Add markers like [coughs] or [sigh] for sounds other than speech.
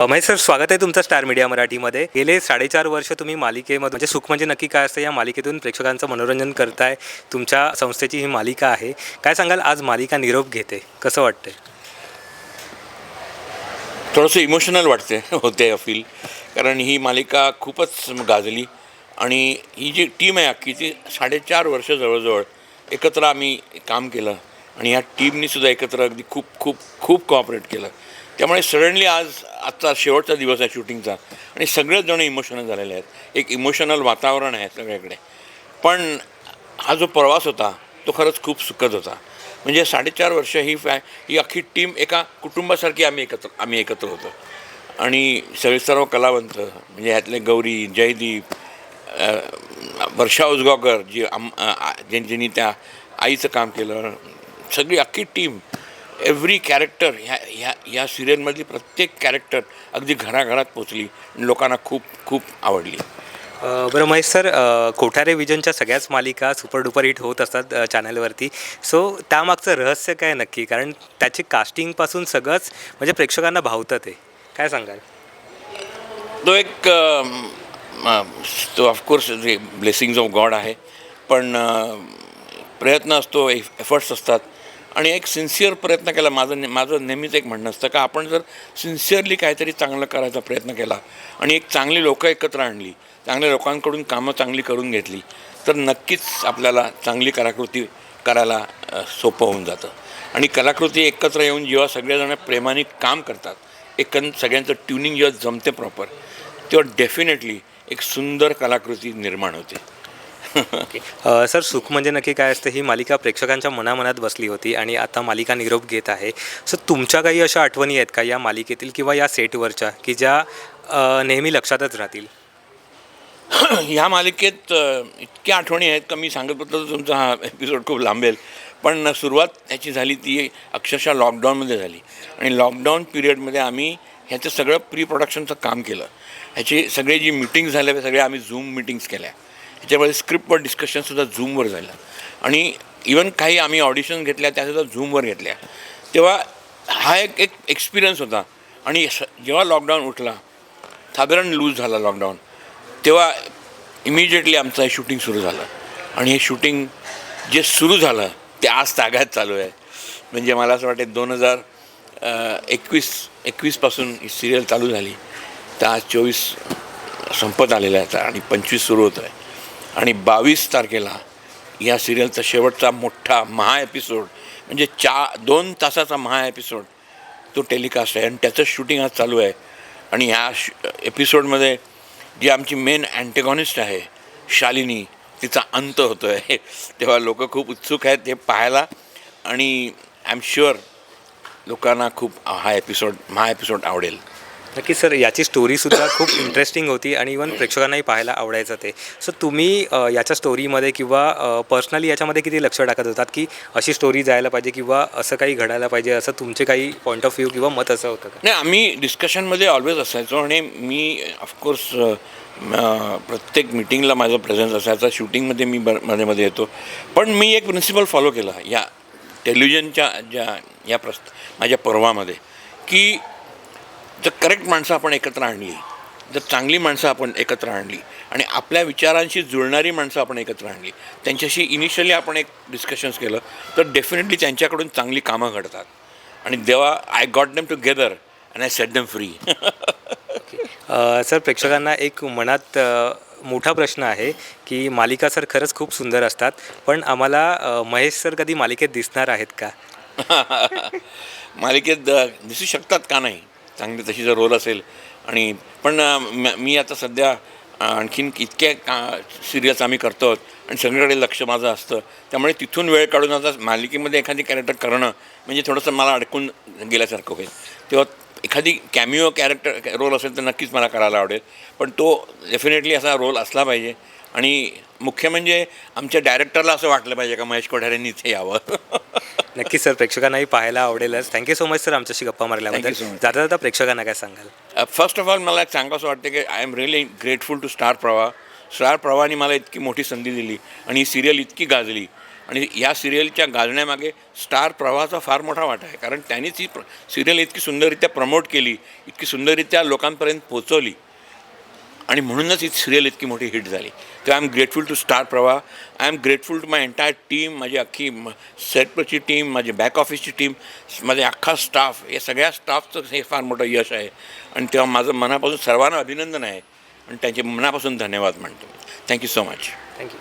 Mahesh sir स्वागत आहे तुमचं स्टार मीडिया मराठीमध्ये. गेले साडेचार वर्ष तुम्ही मालिकेमध्ये म्हणजे सुख म्हणजे नक्की काय असतं या मालिकेतून प्रेक्षकांचं मनोरंजन करताय तुमच्या संस्थेची ही मालिका आहे. काय सांगाल आज मालिका निरोप घेते कसं वाटतंय? थोडंसं इमोशनल वाटते होते फील कारण ही मालिका खूपच गाजली आणि ही जी टीम आहे अख्खी ती साडेचार वर्ष जवळजवळ एकत्र आम्ही काम केलं आणि ह्या टीमनी सुद्धा एकत्र अगदी खूप खूप खूप कॉपरेट केलं. त्यामुळे सडनली आज आजचा शेवटचा दिवस आहे शूटिंगचा. आणि सगळेच जण इमोशनल झालेले आहेत. एक इमोशनल वातावरण आहे सगळ्याकडे. पण हा जो प्रवास होता तो खरंच खूप सुखद होता. म्हणजे साडेचार वर्ष ही फॅ ही अख्खी टीम एका कुटुंबासारखी आम्ही एकत्र आम्ही एकत्र होतो. आणि सगळे सर्व कलावंत म्हणजे ह्यातले गौरी जयदीप वर्षा उजगावकर जी आम ज्यां- ज्यांनी त्या आईचं काम केलं सगळी अख्खी टीम एव्हरी कॅरेक्टर ह्या ह्या ह्या सिरियलमधली प्रत्येक कॅरेक्टर अगदी घराघरात पोचली आणि लोकांना खूप खूप आवडली. बरं महेश सर कोठारे विजनच्या सगळ्याच मालिका सुपर डुपर हिट होत असतात चॅनलवरती सो त्यामागचं रहस्य काय नक्की? कारण त्याची कास्टिंगपासून सगळंच म्हणजे प्रेक्षकांना भावतं ते. काय सांगाल? तो एक तो ऑफकोर्स जे ब्लेसिंग्स ऑफ गॉड आहे. पण प्रयत्न असतो एफर्ट्स असतात. आणि एक सिन्सिअर प्रयत्न केला. माझं माझं नेहमीच एक म्हणणं असतं का आपण जर सिन्सिअरली काहीतरी चांगलं करायचा प्रयत्न केला आणि एक चांगली लोकं एकत्र आणली चांगल्या लोकांकडून कामं चांगली करून घेतली तर नक्कीच आपल्याला चांगली कलाकृती करायला सोपं होऊन जातं. आणि कलाकृती एकत्र येऊन जेव्हा सगळेजण प्रेमाने काम करतात एकंद सगळ्यांचं ट्युनिंग जेव्हा जमते प्रॉपर तेव्हा डेफिनेटली एक सुंदर कलाकृती निर्माण होते. [laughs] सर सुख म्हणजे नक्की काय असतं? ही मालिका प्रेक्षकांच्या मनामनात बसली होती आणि आता मालिका निरोप घेत आहे. सर तुमच्या काही अशा आठवणी आहेत का या मालिकेतील किंवा या सेटवरच्या की ज्या अ, नेहमी लक्षातच राहतील? [coughs] ह्या मालिकेत अ, इतक्या आठवणी आहेत का? मी सांगत होतो तर तुमचा हा एपिसोड खूप लांबेल. पण सुरुवात ह्याची झाली ती अक्षरशः लॉकडाऊनमध्ये झाली. आणि लॉकडाऊन पिरियडमध्ये आम्ही ह्याचं सगळं प्री प्रोडक्शनचं काम केलं. ह्याची सगळे जी मिटिंग्स झाल्या त्या सगळ्या आम्ही झूम मिटिंग्स केल्या. त्याच्यामुळे स्क्रिप्टवर डिस्कशनसुद्धा झूमवर झालं. आणि इवन काही आम्ही ऑडिशन घेतल्या त्यासुद्धा झूमवर घेतल्या. तेव्हा हा एक एक एक्सपिरियन्स होता. आणि स जेव्हा लॉकडाऊन उठला साधारण लूज झाला लॉकडाऊन तेव्हा इमिजिएटली आमचं हे शूटिंग सुरू झालं. आणि हे शूटिंग जे सुरू झालं ते आज तागात चालू आहे. म्हणजे मला असं वाटतं दोन हजार एकवीस एकवीसपासून ही सिरियल चालू झाली. तर आज चोवीस संपत आलेला आहे आता आणि पंचवीस सुरू होतं आहे आणि बावीस तारखेला या सिरियलचा शेवटचा मोठा महा एपिसोड म्हणजे चा दोन तासाचा महा एपिसोड तो टेलिकास्ट आहे. आणि त्याचं शूटिंग आज चालू आहे. आणि ह्या श एपिसोडमध्ये जी आमची मेन अँटेगॉनिस्ट आहे शालिनी तिचा अंत होतो आहे [laughs] तेव्हा लोक खूप उत्सुक आहेत ते पाहायला. आणि आय एम शुअर लोकांना खूप हा एपिसोड महा एपिसोड आवडेल. नक्की सर याची स्टोरीसुद्धा खूप इंटरेस्टिंग होती आणि इवन प्रेक्षकांनाही पाहायला आवडायचं ते. सो तुम्ही अ, याच्या स्टोरीमध्ये किंवा पर्सनली याच्यामध्ये किती लक्ष टाकत होतात की अशी स्टोरी जायला पाहिजे किंवा असं काही घडायला पाहिजे असं तुमचे काही पॉईंट ऑफ व्ह्यू किंवा मत असं होतं का? नाही आम्ही डिस्कशनमध्ये ऑलवेज असायचो आणि मी ऑफकोर्स प्रत्येक मिटिंगला माझा प्रेझेन्स असायचा. शूटिंगमध्ये मी बरमध्ये मध्ये येतो. पण मी एक प्रिन्सिपल फॉलो केला या टेलिव्हिजनच्या ज्या या प्रस्त माझ्या पर्वामध्ये की जर करेक्ट माणसं आपण एकत्र आणली. जर चांगली माणसं आपण एकत्र आणली. आणि आपल्या विचारांशी जुळणारी माणसं आपण एकत्र आणली. त्यांच्याशी इनिशियली आपण एक डिस्कशन्स केलं तर डेफिनेटली त्यांच्याकडून चांगली कामं घडतात. आणि देवा I got them together and I set them free sir प्रेक्षकांना एक मनात मोठा प्रश्न आहे की मालिका सर खरंच खूप सुंदर असतात पण आम्हाला महेश सर कधी मालिकेत दिसणार आहेत का? [laughs] मालिकेत दिसू शकतात का नाही? चांगली तशी जर रोल असेल. आणि पण म- मी आता सध्या आणखीन इतक्या का सिरियल्स आम्ही करतो आहोत. आणि सगळीकडे लक्ष माझं असतं. त्यामुळे तिथून वेळ काढून आता मालिकेमध्ये एखादी कॅरेक्टर करणं म्हणजे थोडंसं मला अडकून गेल्यासारखं होईल. तेव्हा एखादी कॅमिओ कॅरेक्टर रोल असेल तर नक्कीच मला करायला आवडेल. पण तो डेफिनेटली असा रोल असला पाहिजे. आणि मुख्य म्हणजे आमच्या डायरेक्टरला असं वाटलं पाहिजे का महेश कोठारेंनी इथे यावं? नक्कीच सर प्रेक्षकांनाही पाहायला आवडेलच. Thank you so much sir आमच्याशी गप्पा मारल्याबद्दल. जाता जाता प्रेक्षकांना काय सांगाल? फर्स्ट ऑफ ऑल मला एक सांगावं असं वाटतं की I am really grateful to Star Pravah Star प्रवाहाने मला इतकी मोठी संधी दिली आणि ही सिरियल इतकी गाजली. आणि या सिरियलच्या गाजण्यामागे स्टार प्रवाहाचा फार मोठा वाटा आहे. कारण त्यांनीच ही सिरियल इतकी सुंदररित्या प्रमोट केली इतकी सुंदररित्या लोकांपर्यंत पोहोचवली. आणि म्हणूनच ही सिरियल इतकी मोठी हिट झाली. तर I am grateful to Star Pravah I am grateful to my entire team माझी अख्खी सेटपरची टीम माझी बॅक ऑफिसची टीम माझे अख्खा स्टाफ या सगळ्या स्टाफचं हे फार मोठं यश आहे. आणि तेव्हा माझं मनापासून सर्वांना अभिनंदन आहे. आणि त्यांचे मनापासून धन्यवाद मानतो थँक्यू सो मच थँक्यू